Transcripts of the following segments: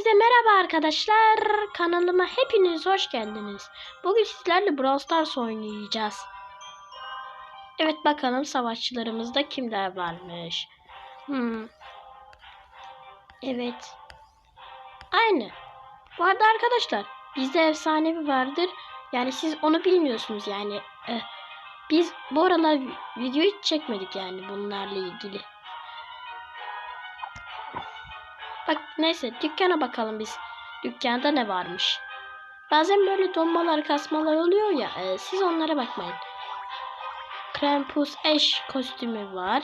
Hepinize merhaba arkadaşlar. Kanalıma hepiniz hoş geldiniz. Bugün sizlerle Brawl Stars oynayacağız. Evet bakalım savaşçılarımızda kimler varmış. Hmm. Evet. Aynı. Bu arada arkadaşlar bizde efsanevi vardır. Yani siz onu bilmiyorsunuz yani. Eh, biz bu aralar video hiç çekmedik yani bunlarla ilgili. Bak neyse dükkana bakalım biz. Dükkanda ne varmış? Bazen böyle donmalar kasmalar oluyor ya. e, siz onlara bakmayın. Krampus eş kostümü var.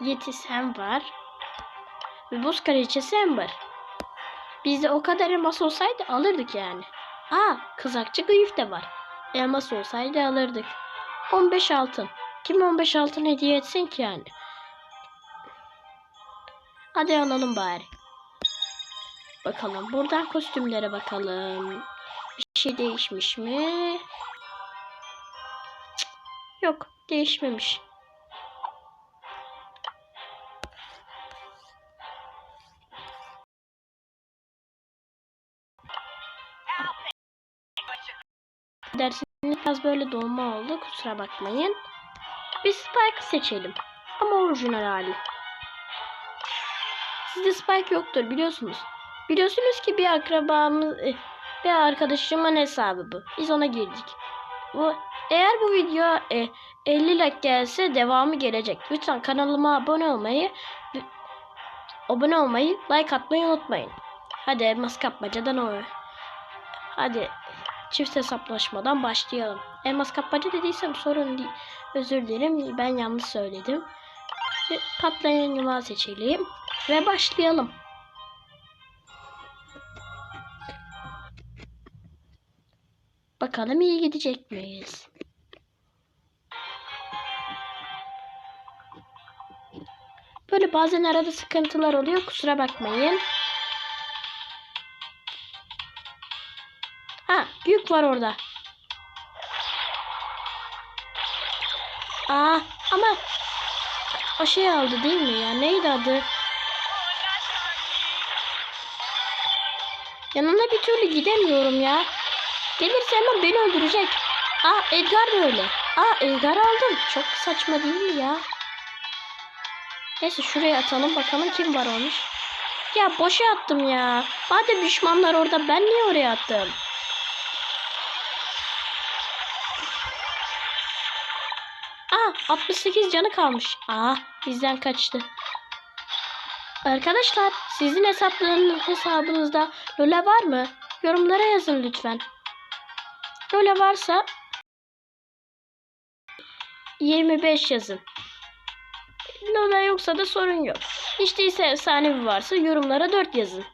Yeti Sam var. Ve buz kraliçesi Amber. Bizde o kadar elmas olsaydı alırdık yani. Aa kızakçı Gıyıf de var. Elmas olsaydı alırdık. 15 altın. Kim 15 altın hediye etsin ki yani? Hadi alalım bari. Bakalım. Buradan kostümlere bakalım. Bir şey değişmiş mi? Cık, Yok. Değişmemiş. Dersinin biraz böyle dolma oldu. Kusura bakmayın. Biz Spike seçelim. Ama orijinal hali. Sizde Spike yoktur biliyorsunuz. Biliyorsunuz ki bir akrabamız, eh, bir arkadaşımın hesabı bu. Biz ona girdik. Bu eğer bu video eh, 50 like gelse devamı gelecek. Lütfen kanalıma abone olmayı, abone olmayı, like atmayı unutmayın. Hadi elmas kapmacadan o. Hadi çift hesaplaşmadan başlayalım. Elmas kapmaca dediysem sorun değil. Özür dilerim ben yanlış söyledim. Ve patlayan yumağı seçelim. Ve başlayalım. Bakalım iyi gidecek miyiz? Böyle bazen arada sıkıntılar oluyor. Kusura bakmayın. Ha, büyük var orada. Aa, ama o şey aldı değil mi ya? Neydi adı? Yanına bir türlü gidemiyorum ya. Gelirse hemen beni öldürecek. Aa Edgar da öyle. Aa Edgar aldım. Çok saçma değil mi ya? Neyse şuraya atalım bakalım kim var olmuş. Ya boşa attım ya. Madem düşmanlar orada ben niye oraya attım? Aa 68 canı kalmış. Aa bizden kaçtı. Arkadaşlar sizin hesaplarınız hesabınızda Lola var mı? Yorumlara yazın lütfen. Lola varsa 25 yazın. Lola yoksa da sorun yok. Hiç değilse efsanevi varsa yorumlara 4 yazın.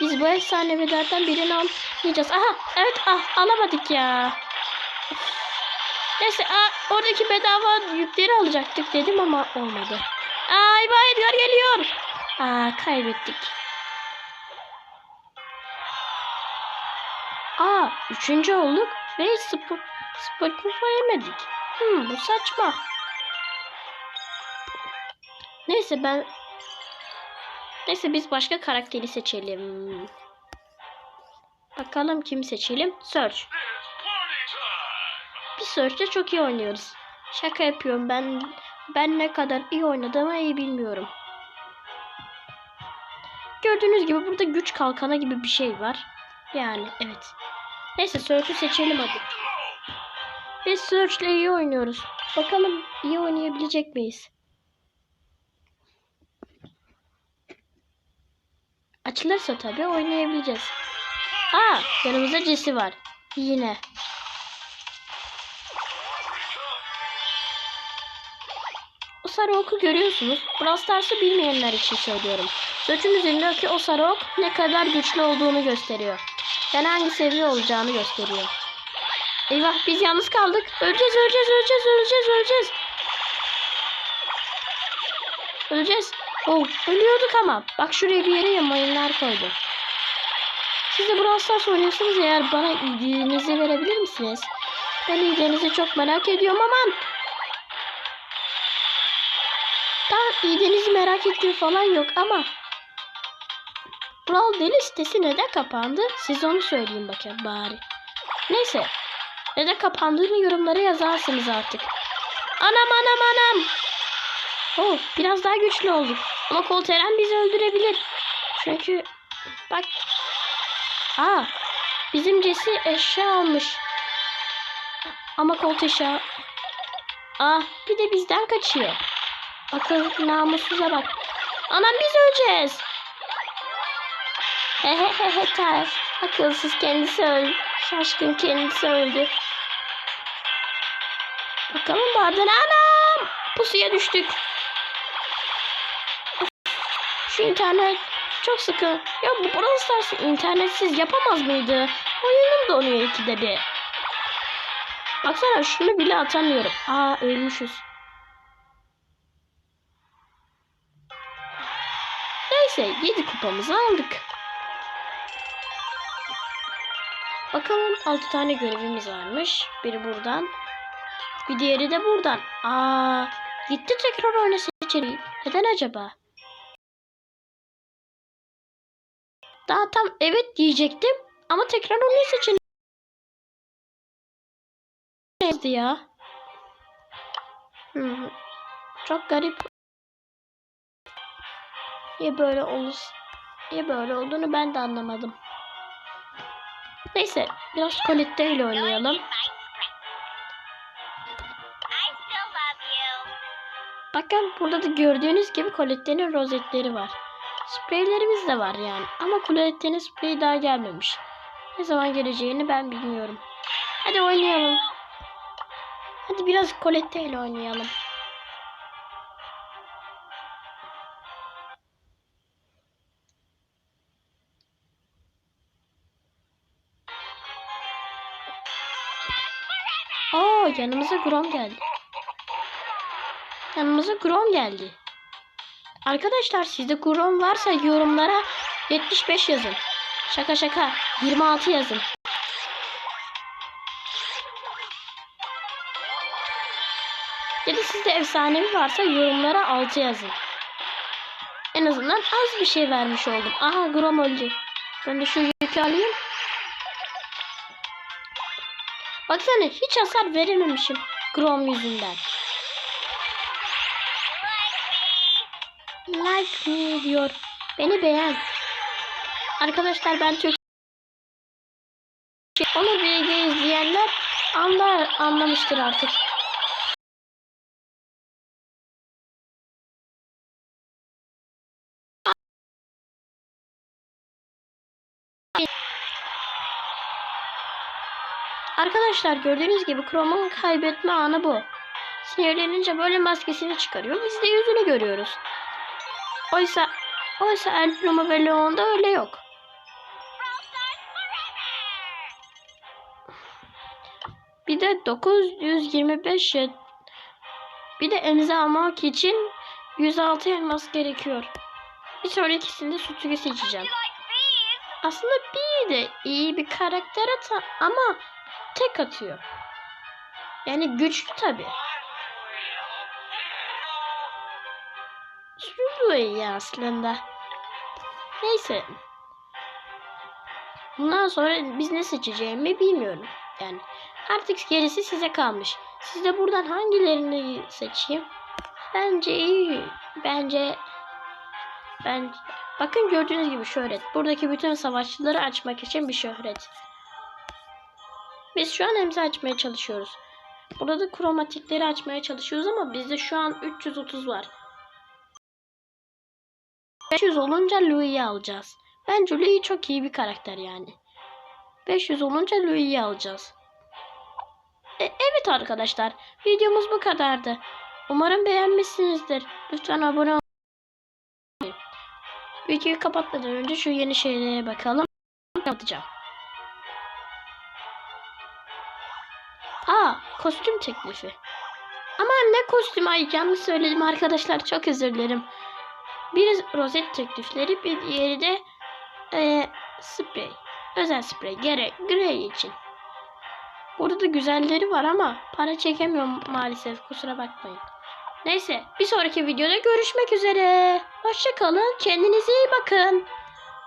Biz bu efsanevilerden birini almayacağız. Aha evet ah alamadık ya. Neyse aa, oradaki bedava yükleri alacaktık dedim ama olmadı. Ay vay Edgar geliyor. Aa kaybettik. Aa üçüncü olduk ve spor, spor kupa yemedik. Hmm bu saçma. Neyse ben Neyse biz başka karakteri seçelim. Bakalım kim seçelim? Search. Biz Search'te çok iyi oynuyoruz. Şaka yapıyorum ben ben ne kadar iyi oynadığımı iyi bilmiyorum. Gördüğünüz gibi burada güç kalkanı gibi bir şey var. Yani evet. Neyse Search'ü seçelim hadi. Biz Search'le iyi oynuyoruz. Bakalım iyi oynayabilecek miyiz? Açılırsa tabii oynayabileceğiz. Aa yanımızda Jesse var. Yine. O sarı oku görüyorsunuz. Brawl Stars'ı bilmeyenler için söylüyorum. Göçün üzerindeki o sarı ok ne kadar güçlü olduğunu gösteriyor. Yani hangi seviye olacağını gösteriyor. Eyvah biz yalnız kaldık. Öleceğiz, öleceğiz, öleceğiz, öleceğiz, öleceğiz. Öleceğiz. Oh, ölüyorduk ama. Bak şuraya bir yere mayınlar koydu. Siz de Brawl Stars oynuyorsunuz eğer bana ilginizi verebilir misiniz? Ben ilginizi çok merak ediyorum aman. Tam iyiliğinizi merak ettiğim falan yok ama Brawl Deli sitesi neden kapandı? Siz onu söyleyin bakayım bari. Neyse. Neden kapandığını yorumlara yazarsınız artık. Anam anam anam. Oh biraz daha güçlü olduk. Ama Colt Eren bizi öldürebilir. Çünkü bak. Aa bizim Jesse eşya almış. Ama Colt eşya. Ah bir de bizden kaçıyor. Bakın namussuza bak. Anam biz öleceğiz. Hehehehe tar. Akılsız kendisi öldü. Şaşkın kendisi öldü. Bakalım bazen anam. Pusuya düştük. Şu internet çok sıkı. Ya bu Brawl Stars internetsiz yapamaz mıydı? Oyunum donuyor ikide bir. Baksana şunu bile atamıyorum. Aa ölmüşüz. Neyse 7 kupamızı aldık. Bakalım 6 tane görevimiz varmış. Biri buradan. Bir diğeri de buradan. Aa, gitti tekrar oyna seçeneği. Neden acaba? Daha tam evet diyecektim ama tekrar oyna seçeneği. Neydi ya? Hmm, Çok garip. Niye böyle olur? Niye böyle olduğunu ben de anlamadım. Neyse biraz Colette ile oynayalım. Bakın burada da gördüğünüz gibi Colette'nin rozetleri var. Spreylerimiz de var yani. Ama Colette'nin spreyi daha gelmemiş. Ne zaman geleceğini ben bilmiyorum. Hadi oynayalım. Hadi biraz Colette ile oynayalım. Yanımıza Grom geldi. Yanımıza Grom geldi. Arkadaşlar sizde Grom varsa yorumlara 75 yazın. Şaka şaka 26 yazın. Ya da sizde efsanevi varsa yorumlara 6 yazın. En azından az bir şey vermiş oldum. Aha Grom öldü. Ben de şu yükü alayım. Baksana hiç hasar verememişim Grom yüzünden. Like me diyor. Beni beğen. Arkadaşlar ben Türk Onur BG izleyenler anlar anlamıştır artık. Arkadaşlar gördüğünüz gibi Chrome'un kaybetme anı bu. Sinirlenince böyle maskesini çıkarıyor. Biz de yüzünü görüyoruz. Oysa oysa El Primo ve Leon'da öyle yok. Bir de 925 yet- bir de emza almak için 106 elmas gerekiyor. Bir sonrakisinde sütüge seçeceğim. Aslında bir de iyi bir karakter ama tek atıyor. Yani güçlü tabi. Da iyi aslında. Neyse. Bundan sonra biz ne seçeceğimi bilmiyorum. Yani artık gerisi size kalmış. Siz de buradan hangilerini seçeyim? Bence iyi. Bence ben bakın gördüğünüz gibi şöhret. Buradaki bütün savaşçıları açmak için bir şöhret. Biz şu an emza açmaya çalışıyoruz. Burada da kromatikleri açmaya çalışıyoruz ama bizde şu an 330 var. 500 olunca Louis'i alacağız. Bence Louis çok iyi bir karakter yani. 500 olunca Louis'i alacağız. E, evet arkadaşlar. Videomuz bu kadardı. Umarım beğenmişsinizdir. Lütfen abone olun. Videoyu kapatmadan önce şu yeni şeylere bakalım. Kapatacağım. Aa, kostüm teklifi. Aman ne kostüm ay yanlış söyledim arkadaşlar çok özür dilerim. Biri rozet teklifleri bir diğeri de e, sprey. Özel sprey gerek grey için. Burada da güzelleri var ama para çekemiyorum maalesef kusura bakmayın. Neyse bir sonraki videoda görüşmek üzere. Hoşçakalın kendinize iyi bakın.